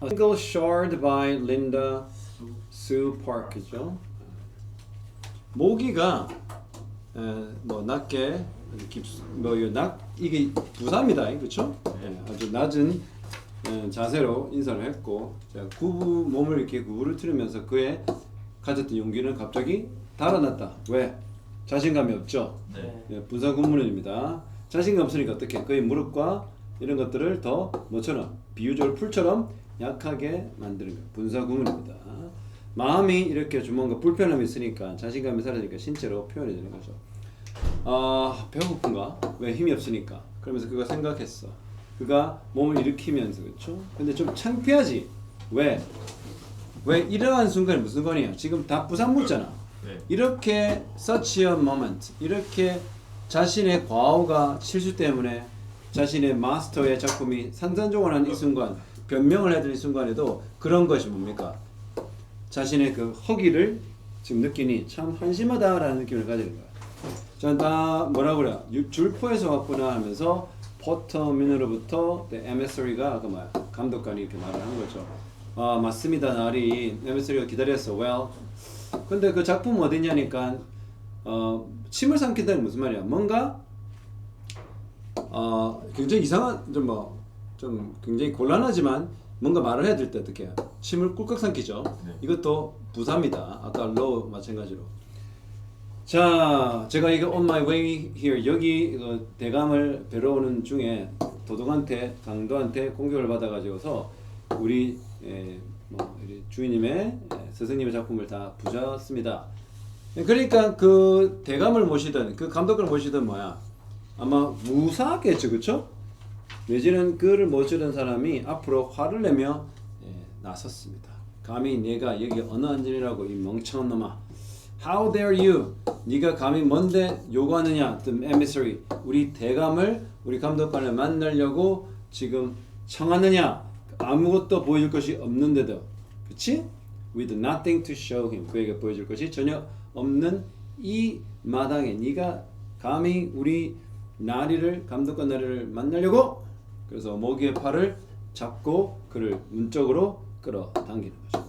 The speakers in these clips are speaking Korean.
A single shard by Linda Sue Park죠. 모기가 에, 뭐 낮게 깊, 뭐낮 이게 부사입니다, 그렇죠? 아주 낮은 에, 자세로 인사를 했고 자, 구부 몸을 이렇게 구부를 틀으면서 그의 가졌던 용기는 갑자기 달아났다. 왜? 자신감이 없죠. 네. 예, 분사 구문입니다. 자신감 없으니까 어떻게? 그의 무릎과 이런 것들을 더 뭐처럼 비유절 풀처럼 약하게 만드는 거예요. 분사 구문입니다. 마음이 이렇게 좀 뭔가 불편함이 있으니까 자신감이 사라지니까 신체로 표현이 되는 거죠. 아 배고픈가? 왜 힘이 없으니까. 그러면서 그가 생각했어. 그가 몸을 일으키면서 그렇죠. 근데 좀 창피하지. 왜? 왜 이러한 순간이 무슨 순간이에요? 지금 다 부산 묻잖아. 네. 이렇게 such a moment 이렇게 자신의 과오가 실수 때문에 자신의 마스터의 작품이 산산조각한 이 순간 변명을 해드릴 순간에도 그런 것이 뭡니까 자신의 그 허기를 지금 느끼니 참 한심하다라는 느낌을 가지는 거야. 전다 뭐라 그래 줄포에서 왔구나 하면서 포터민으로부터 에메서리가 아까 뭐야 감독관이 이렇게 말을 한 거죠. 아 맞습니다 나리 에메서리가 기다렸어. Well 근데 그 작품 어디냐니까 어 침을 삼킨다는 무슨 말이야? 뭔가 어 굉장히 이상한 좀뭐 좀 굉장히 곤란하지만 뭔가 말을 해야 될 때 어떻게 해요? 침을 꿀꺽 삼키죠. 네. 이것도 부사입니다. 아까 low 마찬가지로. 자, 제가 이거 on my way here 여기 이거 대감을 뵈러 오는 중에 도둑한테 강도한테 공격을 받아가지고서 우리 에, 뭐 우리 주인님의 에, 스승님의 작품을 다 부셨습니다. 그러니까 그 대감을 모시던 그 감독을 모시던 뭐야 아마 무사겠죠, 그렇죠? 내지는 그를 모시던 사람이 앞으로 화를 내며 예, 나섰습니다. 감히 내가 여기 어느 안전이라고 이 멍청한 놈아. How dare you? 네가 감히 뭔데 요구하느냐? The emissary. 우리 대감을 우리 감독관을 만나려고 지금 청하느냐? 아무것도 보여줄 것이 없는데도. 그치? With nothing to show him. 그에게 보여줄 것이 전혀 없는 이 마당에 네가 감히 우리 나리를 감독관 나리를 만나려고 그래서 모기의 팔을 잡고 그를 문 쪽으로 끌어당기는 거죠.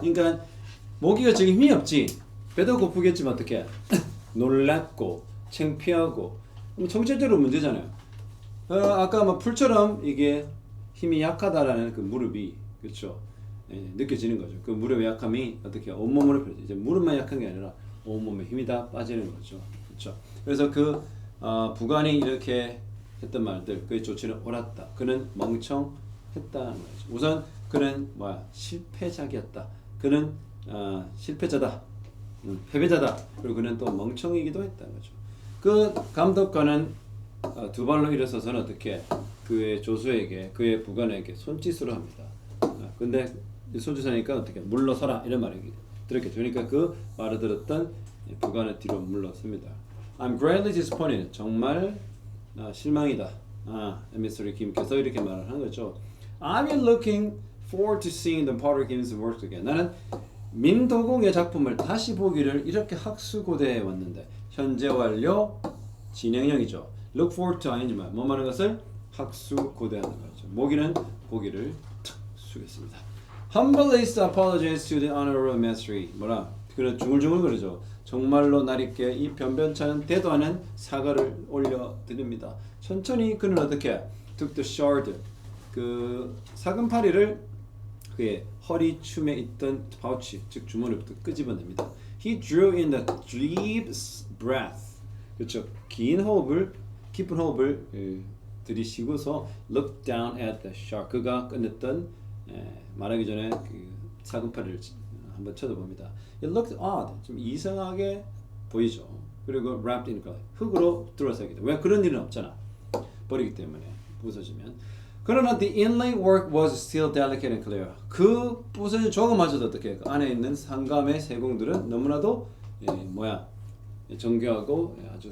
그러니까 모기가 지금 힘이 없지. 배도 고프겠지만 어떻게? 놀랍고 창피하고 뭐 정체적으로 문제잖아요. 어, 아까 뭐 풀처럼 이게 힘이 약하다라는 그 무릎이 그렇죠. 예, 느껴지는 거죠. 그 무릎의 약함이 어떻게 온몸으로 펼쳐 이제 무릎만 약한 게 아니라 온몸에 힘이 다 빠지는 거죠. 그렇죠. 그래서 그 어, 부관이 이렇게 했던 말들 그의 조치는 옳았다. 그는 멍청했다는 거죠. 우선 그는 뭐야 실패작이었다. 그는 어, 실패자다. 음, 패배자다. 그리고 그는 또 멍청이기도 했다는 거죠. 그 감독관은 어, 두 발로 일어서서는 어떻게 그의 조수에게 그의 부관에게 손짓으로 합니다. 어, 근데 이 손짓하니까 어떻게 물러서라 이런 말이 들었겠죠. 그러니까 그 말을 들었던 부관의 뒤로 물러섭니다. I'm greatly disappointed. 정말 아, 실망이다. 아, 에미서리 김께서 이렇게 말을 한 거죠. I'm looking forward to seeing the Potter Games work again. 나는 민도공의 작품을 다시 보기를 이렇게 학수고대에 왔는데 현재 완료 진행형이죠. Look forward to 아니지만 뭐 말하는 것을 학수고대하는 거죠. 모기는 고기를 탁 숙였습니다. Humbly apologize to the honorable mastery. 뭐라? 그래 중얼중얼 그러죠. 정말로 나리께 이 변변찮은 대도하는 사과를 올려드립니다. 천천히 그는 어떻게 took the shard 그 사금파리를 그의 허리춤에 있던 파우치 즉 주머니부터 끄집어냅니다. He drew in the deep breath 그렇죠. 긴 호흡을 깊은 호흡을 예, 들이쉬고서 look down at the shark 그가 꺼냈던 예, 말하기 전에 그 사금파리를 한번 쳐다봅니다. It looked odd. 좀 이상하게 보이죠. 그리고 wrapped in clay. 흙으로 둘러싸기 때문에 왜 그런 일은 없잖아. 버리기 때문에 부서지면. 그러나 the inlay work was still delicate and clear. 그 부서진 조각마저도 어떻게 그 안에 있는 상감의 세공들은 너무나도 예, 뭐야 정교하고 예, 아주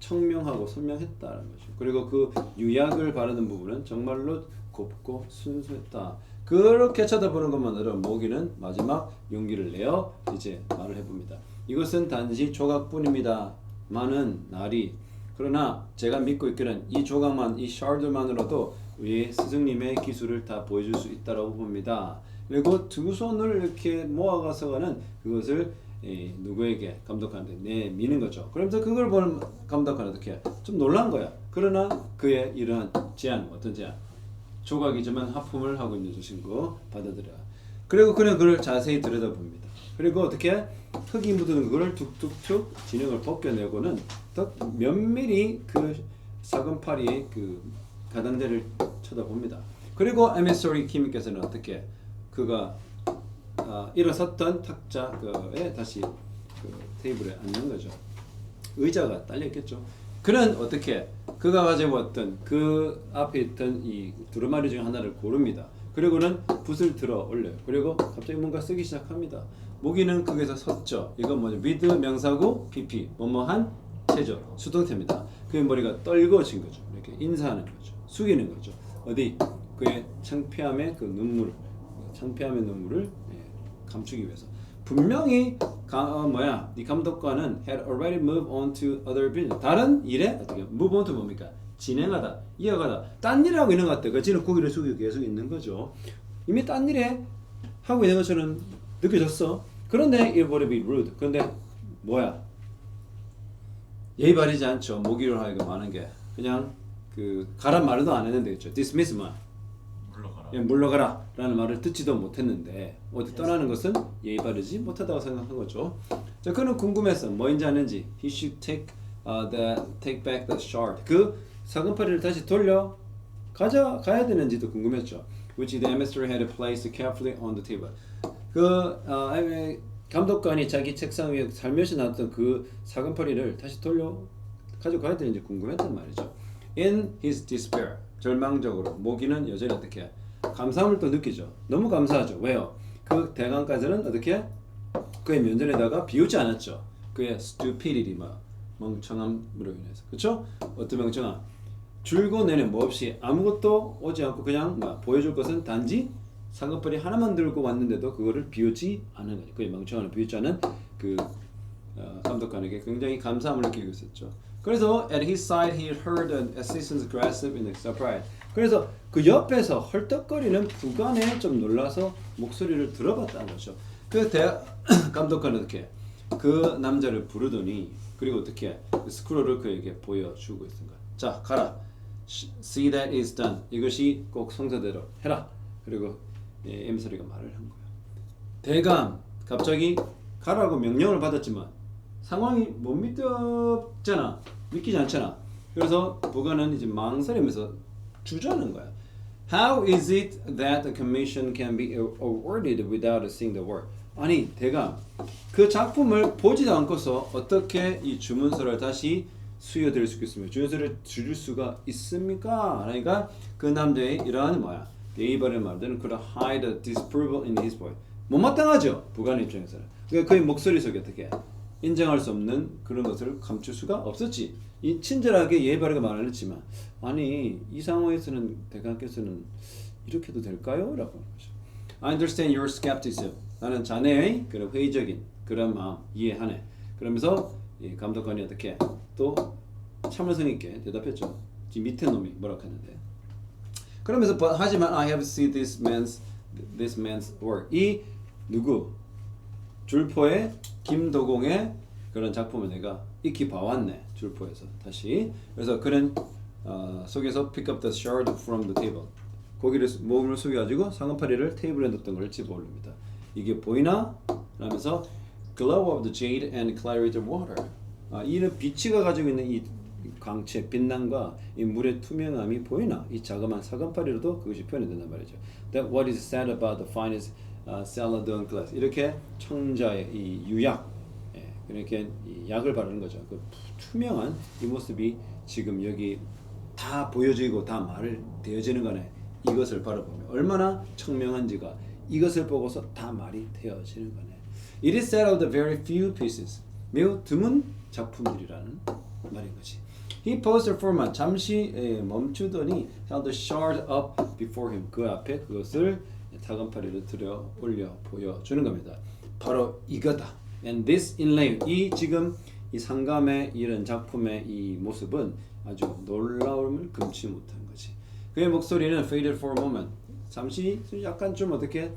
청명하고 선명했다는 거죠. 그리고 그 유약을 바르는 부분은 정말로 곱고 순수했다. 그렇게 쳐다보는 것만으로 모기는 마지막 용기를 내어 이제 말을 해봅니다. 이것은 단지 조각뿐입니다. 많은 날이 그러나 제가 믿고 있기는 이 조각만 이 샤드만으로도 우리 스승님의 기술을 다 보여줄 수 있다라고 봅니다. 그리고 두 손을 이렇게 모아가서는 그것을 예, 누구에게 감독한테 내미는 거죠. 그러면서 그걸 보는 감독관은 어떻게 좀 놀란 거야. 그러나 그의 이러한 제안 어떤 제안? 조각이지만 하품을 하고 있는 저 친구 받아들여. 그리고 그는 그를 자세히 들여다봅니다. 그리고 어떻게 흙이 묻은 그걸 툭툭툭 진흙을 벗겨내고는 더 면밀히 그 사금파리의 그 가장자리를 쳐다봅니다. 그리고 에미소리 키미께서는 어떻게 그가 아, 일어섰던 탁자에 다시 그 테이블에 앉는 거죠. 의자가 딸렸겠죠. 그는 어떻게 그가 가지고 왔던 그 앞에 있던 이 두루마리 중 하나를 고릅니다. 그리고는 붓을 들어 올려요. 그리고 갑자기 뭔가 쓰기 시작합니다. 모기는 거기서 섰죠. 이건 뭐죠? with 명사고 pp 뭐뭐한 체조 수동태입니다. 그의 머리가 떨궈진 거죠. 이렇게 인사하는 거죠. 숙이는 거죠. 어디 그의 창피함의 그 눈물, 창피함의 눈물을 예, 감추기 위해서. 분명히 가, 어, 뭐야? 이 감독관은 had already moved on to other business. 다른 일에 어떻게 move on to 뭡니까? 진행하다 이어가다. 딴 일을 하고 있는 것 같아 그 지는 고기를 숙이고 계속 있는 거죠. 이미 딴 일에 하고 있는 것처럼 느껴졌어. 그런데 it would be rude. 그런데 뭐야? 예의 바르지 않죠. 모기를 하여금 하는 게. 그냥 그 가란 말도 안 했는데 그죠. Dismiss만. 예, 물러가라 라는 말을 듣지도 못했는데 어디 떠나는 것은 예의 바르지 못하다고 생각한 거죠. 자, 그는 궁금했어. 뭐인지 아는지. He should take uh, the take back the shard. 그 사금파리를 다시 돌려 가져 가야 되는지도 궁금했죠. Which the emissary had placed carefully on the table. 그 어, 에메- 감독관이 자기 책상 위에 살며시 놨던 그 사금파리를 다시 돌려 가져가야 되는지 궁금했단 말이죠. In his despair, 절망적으로 모기는 여전히 어떻게 감사함을 또 느끼죠. 너무 감사하죠. 왜요? 그 대강까지는 어떻게 그의 면전에다가 비우지 않았죠. 그의 stupidity, 뭐 멍청함으로 인해서, 그렇죠? 어떤 멍청함? 줄고 내는 뭐 없이 아무것도 오지 않고 그냥 뭐 보여줄 것은 단지 상급벌이 하나만 들고 왔는데도 그거를 비우지 않은 거죠. 그의 멍청함을 비우지 않은 그 어, 감독관에게 굉장히 감사함을 느끼고 있었죠. 그래서 at his side he heard an assistant's grasp in surprise. 그래서 그 옆에서 헐떡거리는 부관에 좀 놀라서 목소리를 들어봤다는 거죠. 그 대, 감독관은 어떻게 그 남자를 부르더니 그리고 어떻게 그 스크롤을 그에게 보여주고 있는 거야. 자 가라. See that is done. 이것이 꼭 성사대로 해라. 그리고 예, 엠소리가 말을 한 거야. 대감 갑자기 가라고 명령을 받았지만 상황이 못 믿었잖아. 믿기지 않잖아. 그래서 부관은 이제 망설이면서 주저하는 거야. How is it that the commission can be awarded without seeing the work? 아니 대감 그 작품을 보지도 않고서 어떻게 이 주문서를 다시 수여될 수 있습니까? 주문서를 줄일 수가 있습니까? 그러니까 그 남자의 이러한 뭐야? 바른 말들은 그런 hide disapproval in his voice. 못마땅하죠 부관 입장에서는. 그러니까 그의 목소리 속에 어떻게 인정할 수 없는 그런 것을 감출 수가 없었지. 이 친절하게 예의 바르게 말을 했지만 아니 이 상황에서는 대감께서는 이렇게도 될까요? 라고 하는 거죠. I understand your skepticism. 나는 자네의 그런 회의적인 그런 마음 이해하네. 그러면서 이 감독관이 어떻게 또 참을성 있게 대답했죠. 지금 밑에 놈이 뭐라고 했는데. 그러면서 하지만 I have seen this man's this man's work. 이 누구 줄포의 김도공의 그런 작품을 내가 익히 봐왔네 줄포에서 다시 그래서 그는 어, 속에서 pick up the shard from the table 고기를 몸을 숙여가지고 상어파리를 테이블에 놓던 걸 집어 올립니다. 이게 보이나? 라면서 glow of the jade and clarity of water. 아, 이는 비치가 가지고 있는 이 광채, 빛남과 이 물의 투명함이 보이나? 이 자그마한 사과파리로도 그것이 표현이 된단 말이죠. That what is said about the finest uh, celadon glass. 이렇게 청자의 이 유약, 예, 이렇게 이 약을 바르는 거죠. 그 투명한 이 모습이 지금 여기 다 보여지고 다 말을 되어지는 거네. 이것을 바라보면 얼마나 청명한지가 이것을 보고서 다 말이 되어지는 거네. It is said of the very few pieces. 매우 드문 작품들이라는 말인 거지. He paused for a moment. 잠시 예, 멈추더니 held the shard up before him. 그 앞에 그것을 타건파리를 들여 올려 보여주는 겁니다. 바로 이거다. And this inlay. 이 지금 이 상감의 이런 작품의 이 모습은 아주 놀라움을 금치 못한 거지. 그의 목소리는 faded for a moment. 잠시 약간 좀 어떻게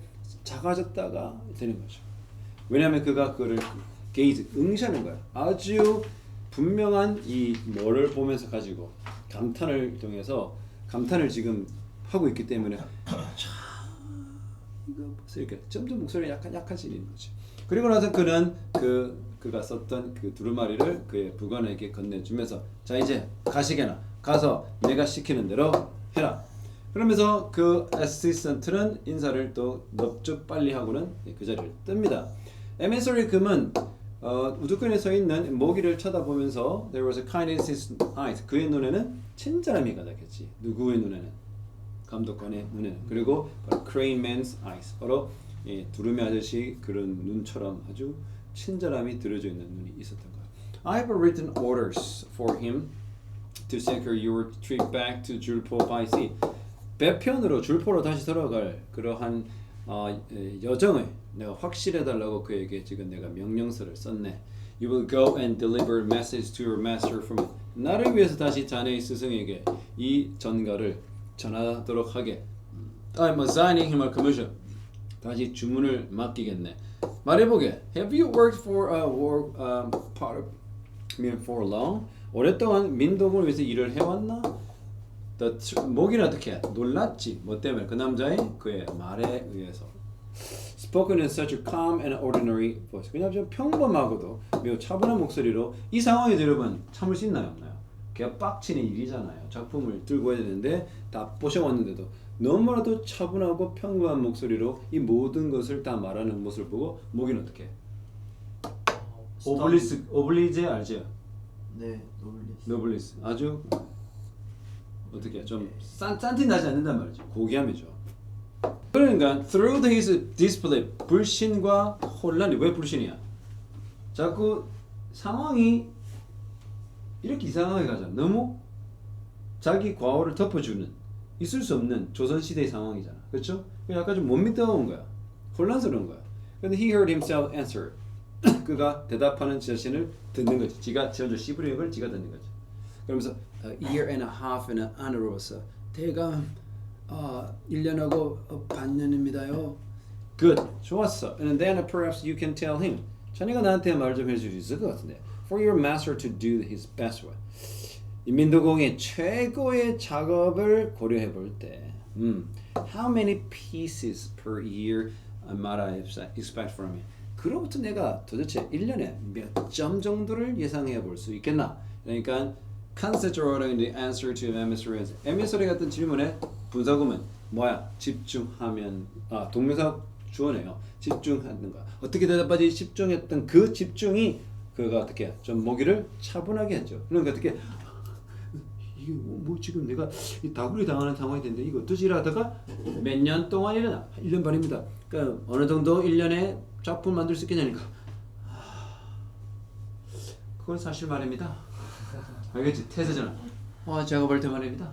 작아졌다가 되는 거죠. 왜냐하면 그가 그를 게이즈 응시하는 거야. 아주 분명한 이 뭐를 보면서 가지고 감탄을 통해서 감탄을 지금 하고 있기 때문에 참 이거 벌써 이렇게 점점 목소리가 약간 약해지는 거지. 그리고 나서 그는 그 그가 썼던 그 두루마리를 그의 부관에게 건네주면서 자 이제 가시게나 가서 내가 시키는 대로 해라. 그러면서 그 어시스턴트는 인사를 또 넙죽 빨리 하고는 그 자리를 뜹니다. 에메소리 금은 어, 우두끈에 서 있는 모기를 쳐다보면서 there was a kindness in his eyes. 그의 눈에는 친절함이 가득했지. 누구의 눈에는? 감독관의 눈에는. 그리고 바로 man's eyes. 바로 이 두루미 아저씨 그런 눈처럼 아주 친절함이 들어져 있는 눈이 있었던 거야. I have written orders for him to secure your trip back to Julpo by sea. 배편으로 줄포로 다시 돌아갈 그러한 어, 에, 여정을 내가 확실해 달라고 그에게 지금 내가 명령서를 썼네. You will go and deliver message to your master from. 나를 위해서 다시 자네의 스승에게 이 전가를 전하도록 하게. I'm assigning him a commission. 다시 주문을 맡기겠네. 말해보게. Have you worked for a war um, part of me for long? 오랫동안 민족을 위해서 일을 해왔나? 더 목이는 어떻게 놀랐지 뭐 때문에 그 남자의 그의 말에 의해서 spoken in such a calm and ordinary voice 그냥 좀 평범하고도 매우 차분한 목소리로 이 상황에서 여러분 참을 수 있나요 없나요? 걔가 빡치는 일이잖아요. 작품을 들고 해야 되는데 다 보셔왔는데도 너무나도 차분하고 평범한 목소리로 이 모든 것을 다 말하는 모습을 보고 목이는 어떻게? 오블리스 오블리제 알죠? 네, 노블리스. 노블리스. 아주 어떻게 좀 싼, 싼티 나지 않는단 말이죠. 고귀함이죠. 그러니까 through his disbelief 불신과 혼란이 왜 불신이야? 자꾸 상황이 이렇게 이상하게 가잖아 너무 자기 과오를 덮어주는 있을 수 없는 조선시대의 상황이잖아 그렇죠? 약간 좀 못 믿어온 거야 혼란스러운 거야 근데 he heard himself answer 그가 대답하는 자신을 듣는 거지 지가 먼저 씹으려는 걸 지가 듣는 거지 그러면서 a year and a half and an honor로서 대감 어, 1년하고 어, 반년입니다요. Good. 좋았어. And then perhaps you can tell him. 자네가 나한테 말 좀 해줄 수 있을 것 같은데. For your master to do his best way. 이 민도공의 최고의 작업을 고려해 볼 때, 음, how many pieces per year might I expect from him? 그로부터 내가 도대체 1년에 몇 점 정도를 예상해 볼 수 있겠나? 그러니까 concentrating the answer to emissary. emissary 같은 질문에 분사구문 뭐야? 집중하면 아 동명사 주어네요. 집중하는 거야. 어떻게 대답하지? 집중했던 그 집중이 그가 어떻게 좀 모기를 차분하게 하죠. 그러니까 어떻게 이게 뭐, 뭐 지금 내가 이 다구리 당하는 상황이 됐는데 이거 어떠지 하다가 몇 년 동안 일어나 1년 반입니다. 그러니까 어느 정도 1년에 작품 만들 수 있겠냐니까 그건 사실 말입니다. 알겠지? 태세잖아. 어, 제가 볼 때 말입니다.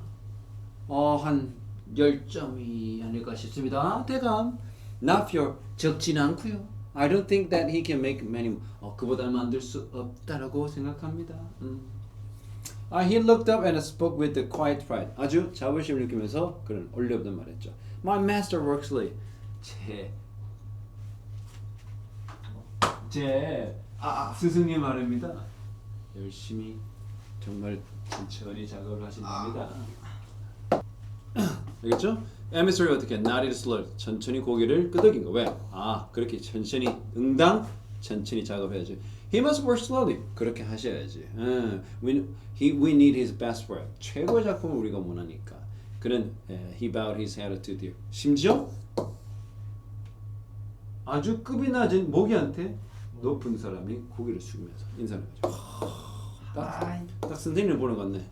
어, 한 10점이 아닐까 싶습니다. 대감. Not your 적진 않고요. I don't think that he can make many. 어, 그보다 만들 수 없다라고 생각합니다. 음. 아, he looked up and spoke with the quiet pride. 아주 자부심을 느끼면서 그는 올려보던 말했죠. My master works late. 제, 제 아, 아. 스승님 말입니다. 열심히 정말 천천히 작업을 하신답니다. 알겠죠? emissary 어떻게 not it slow 천천히 고개를 끄덕인 거 왜? 아 그렇게 천천히 응당 천천히 작업해야지. He must work slowly 그렇게 하셔야지. 음, we he we need his best work 최고의 작품을 우리가 원하니까. 그는 에, he bowed his head to the 심지어 아주 급이 낮은 모기한테 높은 사람이 고개를 숙이면서 인사를 하죠. 딱, 딱 선생님을 보는 것 같네.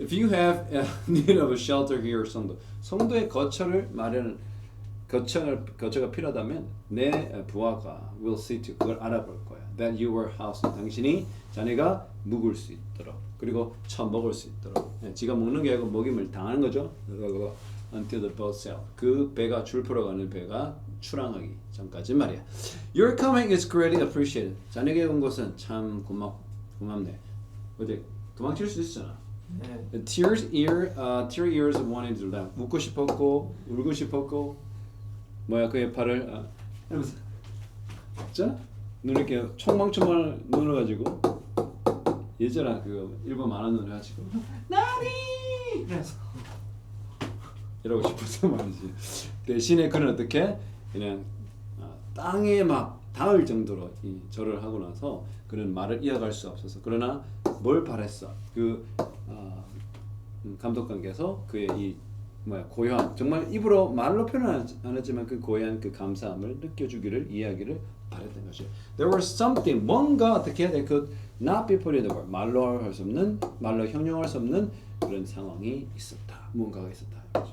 If you have need of a shelter here, 성도, 성도의 거처를 마련, 거처를 거처가 필요하다면 내 부하가 will see to 그걸 알아볼 거야. That your house, 당신이 자네가 묵을 수 있도록 그리고 처먹을 수 있도록. 예, 지가 먹는 게 아니고 먹임을 당하는 거죠. 그거 until the boat sail. 그 배가 줄포로 가는 배가 출항하기 전까지 말이야. Your coming is greatly appreciated. 자네가 온 것은 참 고맙 고맙네. 어디 도망칠 수 있잖아. 네. tears ear, uh, tear ears wanted to laugh. 웃고 싶었고 울고 싶었고 뭐야 그의 팔을 아, 이러면서. 눈 이렇게 총망총망 눈을 가지고. 예전에 그 일본 만화 눈을 가지고. 나리! 이러고 싶어서 말이지. 대신에 그는 어떻게? 그냥 아, 땅에 막 닿을 정도로 이 절을 하고 나서 그는 말을 이어갈 수 없어서 그러나 뭘 바랬어? 그 아, 음, 감독관께서 그의 이 뭐야 고요한 정말 입으로 말로 표현 안 했지만 그 고요한 그 감사함을 느껴주기를 이야기를 바랬던 것이에요. There was something 뭔가 어떻게 they could not be put in the word 말로 할 수 없는 말로 형용할 수 없는 그런 상황이 있었다. 뭔가가 있었다.